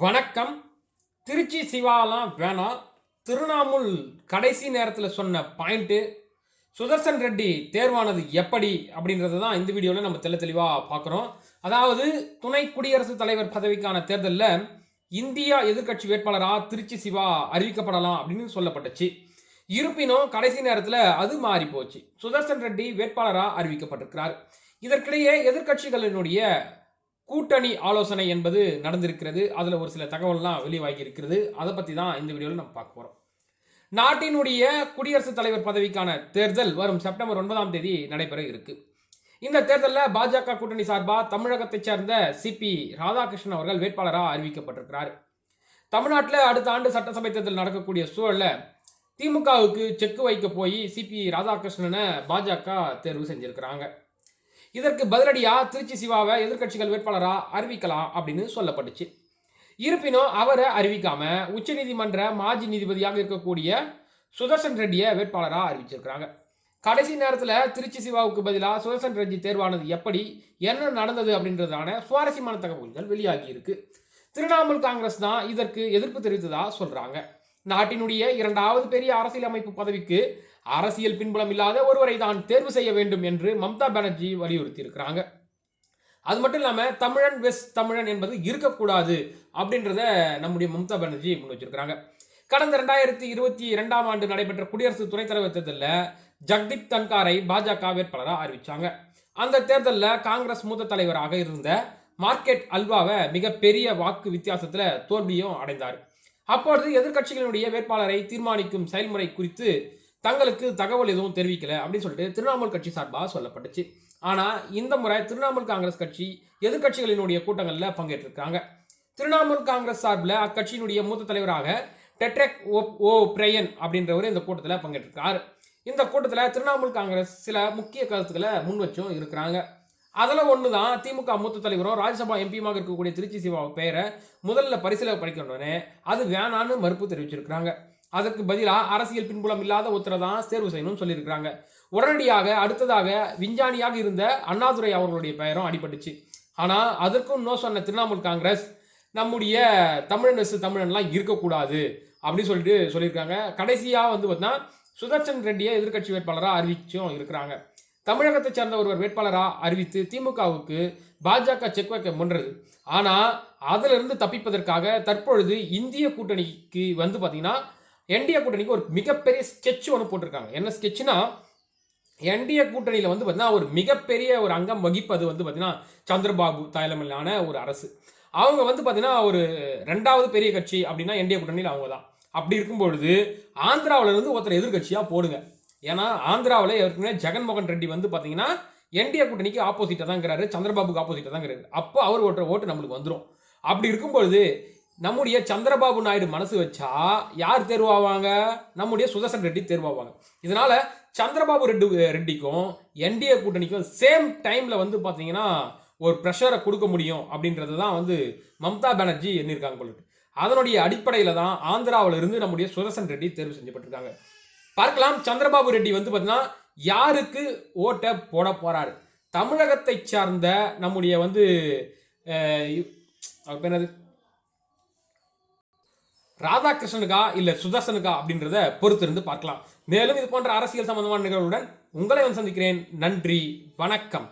வணக்கம். திருச்சி சிவாலாம் வேணாம். திருணாமுல் கடைசி நேரத்தில் சொன்ன பாயிண்ட்டு சுதர்சன் ரெட்டி தேர்வானது எப்படி அப்படின்றது தான் இந்த வீடியோவில் நம்ம தெள்ள தெளிவாக பார்க்குறோம். அதாவது துணை குடியரசுத் தலைவர் பதவிக்கான தேர்தலில் இந்தியா எதிர்க்கட்சி வேட்பாளராக திருச்சி சிவா அறிவிக்கப்படலாம் அப்படின்னு சொல்லப்பட்டுச்சு. இருப்பினும் கடைசி நேரத்தில் அது மாறி போச்சு. சுதர்சன் ரெட்டி வேட்பாளராக அறிவிக்கப்பட்டிருக்கிறார். இதற்கிடையே எதிர்க்கட்சிகளினுடைய கூட்டணி ஆலோசனை என்பது நடந்திருக்கிறது. அதில் ஒரு சில தகவல்லாம் வெளியாகி இருக்கிறது. அதை பற்றி தான் இந்த வீடியோவில் நம்ம பார்க்க போகிறோம் நாட்டினுடைய குடியரசுத் தலைவர் பதவிக்கான தேர்தல் வரும் செப்டம்பர் ஒன்பதாம் தேதி நடைபெற இருக்கு. இந்த தேர்தலில் பாஜக கூட்டணி சார்பாக தமிழகத்தைச் சேர்ந்த சிபி ராதாகிருஷ்ணன் அவர்கள் வேட்பாளராக அறிவிக்கப்பட்டிருக்கிறார். தமிழ்நாட்டில் அடுத்த ஆண்டு சட்டசபை தேர்தல் நடக்கக்கூடிய சூழலில் திமுகவுக்கு செக்கு வைக்க போய் சிபி ராதாகிருஷ்ணனை பாஜக தேர்வு செஞ்சிருக்கிறாங்க. இதற்கு பதிலடியாக திருச்சி சிவாவை எதிர்க்கட்சிகள் வேட்பாளராக அறிவிக்கலாம் அப்படின்னு சொல்லப்பட்டுச்சு. இருப்பினும் அவரை அறிவிக்காம உச்சநீதிமன்ற மாஜி நீதிபதியாக இருக்கக்கூடிய சுதர்சன் ரெட்டியை வேட்பாளராக அறிவிச்சிருக்கிறாங்க. கடைசி நேரத்தில் திருச்சி சிவாவுக்கு பதிலாக சுதர்சன் ரெட்டி தேர்வானது எப்படி என்ன நடந்தது அப்படின்றதான சுவாரஸ்யமான தகவல்கள் வெளியாகி இருக்கு. திரிணாமுல் காங்கிரஸ் தான் இதற்கு எதிர்ப்பு தெரிவித்ததாக சொல்கிறாங்க நாட்டினுடைய இரண்டாவது பெரிய அரசியலமைப்பு பதவிக்கு அரசியல் பின்புலம் இல்லாத ஒருவரை தான் தேர்வு செய்ய வேண்டும் என்று மம்தா பானர்ஜி வலியுறுத்தி இருக்கிறாங்க அது மட்டும் இல்லாமல் தமிழன் வெஸ் தமிழன் என்பது இருக்கக்கூடாது அப்படின்றத நம்முடைய மம்தா பானர்ஜி முன் வச்சிருக்கிறாங்க. கடந்த ரெண்டாயிரத்தி இருபத்தி இரண்டாம் ஆண்டு நடைபெற்ற குடியரசு துணைத் தலைவர் தேர்தலில் ஜக்தீப் தன்காரை பாஜக வேட்பாளராக அறிவித்தாங்க அந்த தேர்தலில் காங்கிரஸ் மூத்த தலைவராக இருந்த மார்க்கெட் அல்வாவை மிகப்பெரிய வாக்கு வித்தியாசத்தில் தோல்வியும் அடைந்தார். அப்பொழுது எதிர்கட்சிகளினுடைய வேட்பாளரை தீர்மானிக்கும் செயல்முறை குறித்து தங்களுக்கு தகவல் எதுவும் தெரிவிக்கல அப்படின்னு சொல்லிட்டு திரிணாமுல் கட்சி சார்பாக சொல்லப்பட்டுச்சு. ஆனால் இந்த முறை திரிணாமுல் காங்கிரஸ் கட்சி எதிர்க்கட்சிகளினுடைய கூட்டங்களில் பங்கேற்றிருக்காங்க. திரிணாமுல் காங்கிரஸ் சார்பில் அக்கட்சியினுடைய மூத்த தலைவராக டெட்ரெக் ஓ ஓ பிரையன் அப்படின்றவர் இந்த கூட்டத்தில் பங்கேற்றிருக்கார். இந்த கூட்டத்தில் திரிணாமுல் காங்கிரஸ் சில முக்கிய கருத்துக்களை முன் வச்சும் இருக்கிறாங்க. அதில் ஒன்று தான் திமுக மூத்த தலைவரும் ராஜ்யசபா எம்பியுமாக இருக்கக்கூடிய திருச்சி சிவா பெயரை முதல்ல பரிசீலனை படிக்கணுன்னே அது வேணான்னு மறுப்பு தெரிவிச்சிருக்கிறாங்க. அதற்கு பதிலாக அரசியல் பின்புலம் இல்லாத ஒருத்தரை தான் தேர்வு செய்யணும்னு சொல்லியிருக்கிறாங்க. உடனடியாக அடுத்ததாக விஞ்ஞானியாக இருந்த அண்ணாதுரை அவர்களுடைய பெயரும் அடிபட்டுச்சு. ஆனால் அதற்கும் நோ சொன்ன திரிணாமுல் காங்கிரஸ் நம்முடைய தமிழன் வெசு தமிழன்லாம் இருக்கக்கூடாது அப்படின்னு சொல்லிட்டு சொல்லியிருக்காங்க. கடைசியாக வந்து பார்த்தீங்கன்னா சுதர்சன் ரெட்டியை எதிர்க்கட்சி வேட்பாளராக அறிவிச்சும் இருக்கிறாங்க. தமிழகத்தை சேர்ந்த ஒருவர் வேட்பாளராக அறிவித்து திமுகவுக்கு பாஜக செக் வைக்க முன்றது. ஆனால் அதிலிருந்து தப்பிப்பதற்காக தற்பொழுது இந்திய கூட்டணிக்கு வந்து பார்த்தீங்கன்னா என்டிஏ கூட்டணிக்கு ஒரு மிகப்பெரிய ஸ்கெட்ச் ஒன்று போட்டிருக்காங்க. என்ன ஸ்கெட்ச்னா என்டிஏ கூட்டணியில் வந்து பார்த்தீங்கன்னா ஒரு மிகப்பெரிய ஒரு அங்கம் வகிப்பது வந்து பார்த்தீங்கன்னா சந்திரபாபு தலைமையிலான ஒரு அரசு. அவங்க வந்து பார்த்தீங்கன்னா ஒரு ரெண்டாவது பெரிய கட்சி அப்படின்னா என்டிஏ கூட்டணியில் அவங்க தான் அப்படி இருக்கும் பொழுது ஆந்திராவிலேருந்து ஒருத்தர் எதிர்கட்சியாக போடுங்க. ஏன்னா ஆந்திராவில் ஏற்கனவே ஜெகன்மோகன் ரெட்டி வந்து பார்த்தீங்கன்னா என்டிஏ கூட்டணிக்கு ஆப்போசிட்டாக தாங்கிறாரு சந்திரபாபுக்கு ஆப்போசிட்டாக தாங்கிறாரு அப்போ அவர் ஓட்டுற ஓட்டு நம்மளுக்கு வந்துடும் அப்படி இருக்கும் பொழுது நம்முடைய சந்திரபாபு நாயுடு மனசு வச்சா யார் தேர்வாவாங்க? நம்முடைய சுதர்சன் ரெட்டி தேர்வாவாங்க. இதனால சந்திரபாபு ரெட்டி ரெட்டிக்கும் என்டிஏ கூட்டணிக்கும் சேம் டைமில் வந்து பார்த்தீங்கன்னா ஒரு ப்ரெஷரை கொடுக்க முடியும் அப்படின்றது தான் வந்து மம்தா பானர்ஜி எண்ணிருக்காங்க போலிட்டு அதனுடைய அடிப்படையில் தான் ஆந்திராவில் இருந்து நம்முடைய சுதர்சன் ரெட்டி தேர்வு செஞ்சப்பட்டிருக்காங்க பார்க்கலாம். சந்திரபாபு ரெட்டி வந்து பார்த்தீங்கன்னா யாருக்கு ஓட்டை போட போறாரு? தமிழகத்தை சார்ந்த நம்முடைய வந்து என்னது? ராதாகிருஷ்ணனுக்கா இல்லை சுதர்சனுக்கா அப்படின்றத பொறுத்திருந்து பார்க்கலாம். மேலும் இது போன்ற அரசியல் சம்பந்தமான நிகழ்வுடன் உங்களை வந்து சந்திக்கிறேன். நன்றி. வணக்கம்.